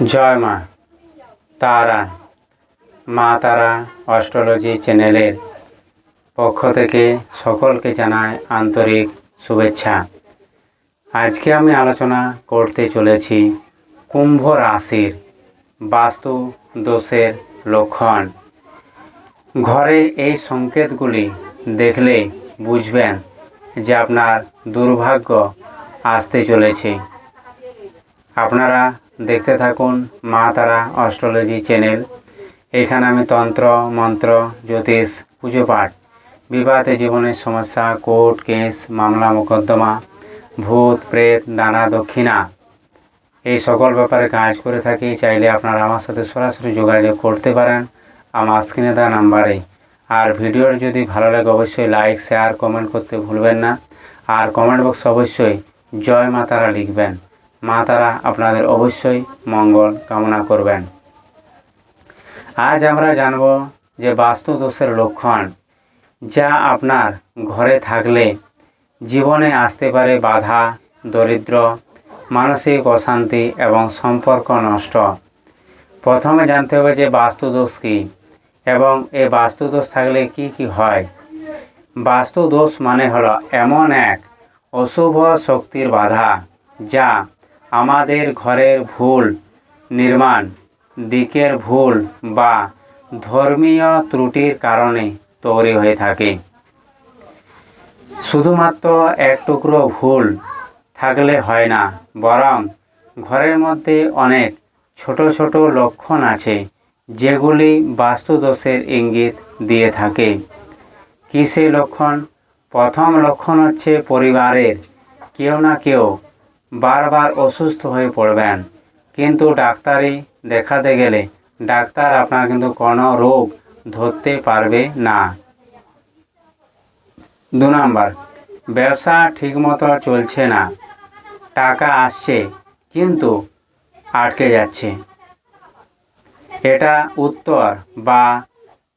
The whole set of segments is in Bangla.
জয় মা। তারা মা তারা অস্ট্রোলজি চ্যানেলের পক্ষ থেকে সকলকে জানায় আন্তরিক শুভেচ্ছা। আজকে আমি আলোচনা করতে চলেছি কুম্ভ রাশির বাস্তু দোষের লক্ষণ। ঘরে এই সংকেতগুলি দেখলে বুঝবেন যে আপনার দুর্ভাগ্য আসতে চলেছে। আপনারা দেখতে থাকুন মা তারা অস্ট্রোলজি চ্যানেল। এখানে আমি তন্ত্র, মন্ত্র, জ্যোতিষ, পুজো পাঠ, বিবাদে জীবনের সমস্যা, কোর্ট কেস, মামলা, মোকদ্দমা, ভূত, প্রেত, দানা, দক্ষিণা, এই সকল ব্যাপারে কাজ করে থাকি। চাইলে আপনারা আমার সাথে সরাসরি যোগাযোগ করতে পারেন আমার স্ক্রিনে দেওয়া নাম্বারে। আর ভিডিওর যদি ভালো লাগে অবশ্যই লাইক, শেয়ার, কমেন্ট করতে ভুলবেন না। আর কমেন্ট বক্স অবশ্যই জয় মা তারা লিখবেন। মা তারা আপনাদের অবশ্যই মঙ্গল কামনা করবেন। আজ আমরা জানব যে বাস্তু দোষের লক্ষণ যা আপনার ঘরে থাকলে জীবনে আসতে পারে বাধা, দরিদ্র, মানসিক অশান্তি এবং সম্পর্ক নষ্ট। প্রথমে জানতে হবে যে বাস্তু দোষ কী এবং এই বাস্তু দোষ থাকলে কি কি হয়। বাস্তু দোষ মানে হলো এমন এক অশুভ শক্তির বাধা যা আমাদের ঘরের ভুল নির্মাণ, দিকের ভুল বা ধর্মীয় ত্রুটির কারণে তৈরি হয়ে থাকে। শুধুমাত্র এক টুকরো ভুল থাকলে হয় না, বরং ঘরের মধ্যে অনেক ছোট ছোট লক্ষণ আছে, যেগুলি বাস্তুদোষের ইঙ্গিত দিয়ে থাকে। কী লক্ষণ? প্রথম লক্ষণ হচ্ছে পরিবারের কেউ না কেউ বারবার অসুস্থ হয়ে পড়বেন। কিন্তু ডাক্তারি দেখাতে গেলে ডাক্তার আপনার কিন্তু কোনো রোগ ধরতে পারবে না। দু নম্বর, ব্যবসা ঠিকমতো চলছে না। টাকা আসছে, কিন্তু আটকে যাচ্ছে। এটা উত্তর বা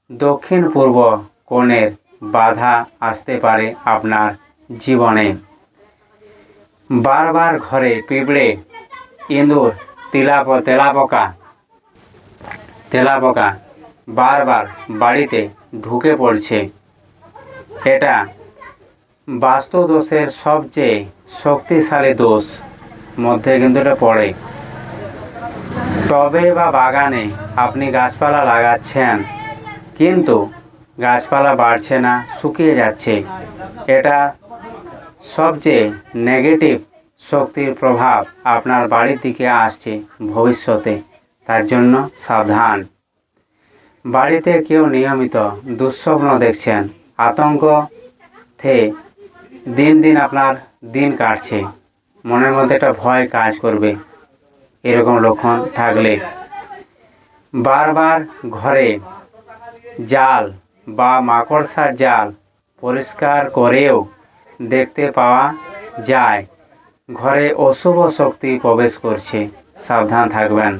দক্ষিণ পূর্ব কোণের বাধা আসতে পারে আপনার জীবনে। বারবার ঘরে পিঁপড়ে, ইঁদুর, তিলাপ, তেলাপোকা তেলাপোকা বারবার বাড়িতে ঢুকে পড়ছে। এটা বাস্তু দোষের সবচেয়ে শক্তিশালী দোষ। মধ্যে কিন্তু এটা পড়ে। টবে বা বাগানে আপনি গাছপালা লাগাচ্ছেন, কিন্তু গাছপালা বাড়ছে না, শুকিয়ে যাচ্ছে। এটা সবচেয়ে নেগেটিভ শক্তির প্রভাব আপনার বাড়ির দিকে আসছে ভবিষ্যতে। তার জন্য সাবধান। বাড়িতে কেউ নিয়মিত দুঃস্বপ্ন দেখছেন, আতঙ্ক থে দিন দিন আপনার দিন কাটছে, মনের মধ্যে একটা ভয় কাজ করবে, এরকম লক্ষণ থাকলে। বারবার ঘরে জাল বা মাকড়সার জাল পরিষ্কার করেও দেখতে পাওয়া যায়। ঘরে অশুভ শক্তি প্রবেশ করছে। সাবধান থাকবেন।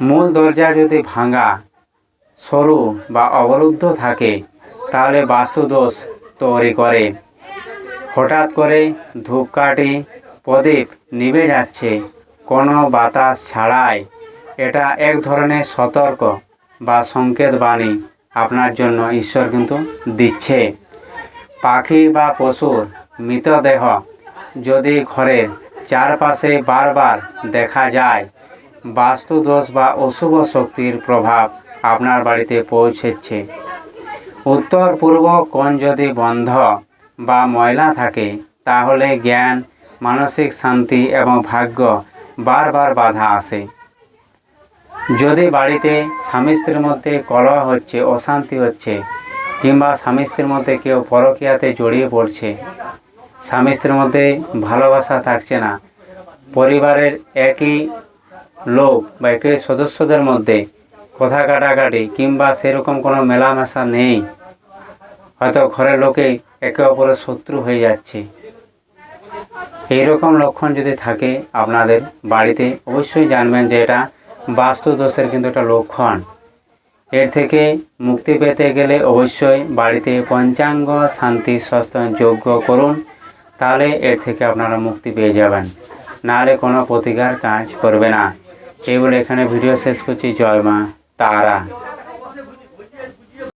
মূল দরজা যদি ভাঙা, সরু বা অবরুদ্ধ থাকে, তাহলে বাস্তুদোষ তৈরি করে। হঠাৎ করে ধূপকাঠি প্রদীপ নিভে যাচ্ছে। কোনো বাতাস ছাড়াই। এটা এক ধরনের সতর্ক বা সংকেত বাণী আপনার জন্য ঈশ্বর কিন্তু দিচ্ছে। পাখি বা পশুর মৃতদেহ যদি ঘরের চারপাশে বারবার দেখা যায়, বাস্তুদোষ বা অশুভ শক্তির প্রভাব আপনার বাড়িতে পৌঁছেছে। উত্তর, পূর্ব কোণ যদি বন্ধ বা ময়লা থাকে, তাহলে জ্ঞান, মানসিক শান্তি এবং ভাগ্য বারবার বাধা আসে। যদি বাড়িতে স্বামী স্ত্রীর মধ্যে কলহ হচ্ছে, অশান্তি হচ্ছে কিংবা স্বামী স্ত্রীর মধ্যে কেউ পরকীয়াতে জড়িয়ে পড়ছে, স্বামী স্ত্রীর মধ্যে ভালোবাসা থাকছে না। পরিবারের একই লোক বা একই সদস্যদের মধ্যে কথা কাটাকাটি কিংবা সেরকম কোনো মেলামেশা নেই। হয়তো ঘরের লোকে একে অপরের শত্রু হয়ে যাচ্ছে। এইরকম লক্ষণ যদি থাকে আপনাদের বাড়িতে, অবশ্যই জানবেন যে এটা বাস্তু দোষের কিন্তু একটা লক্ষণ। এর থেকে মুক্তি পেতে গেলে অবশ্যই বাড়িতে পঞ্চাঙ্গ শান্তি, স্বাস্থ্য যোগ্য করুন, তাহলে এর থেকে আপনারা মুক্তি পেয়ে যাবেন। নাহলে কোনো প্রতিকার কাজ করবে না। এই বলে এখানে ভিডিও শেষ করছি। জয় মা তারা।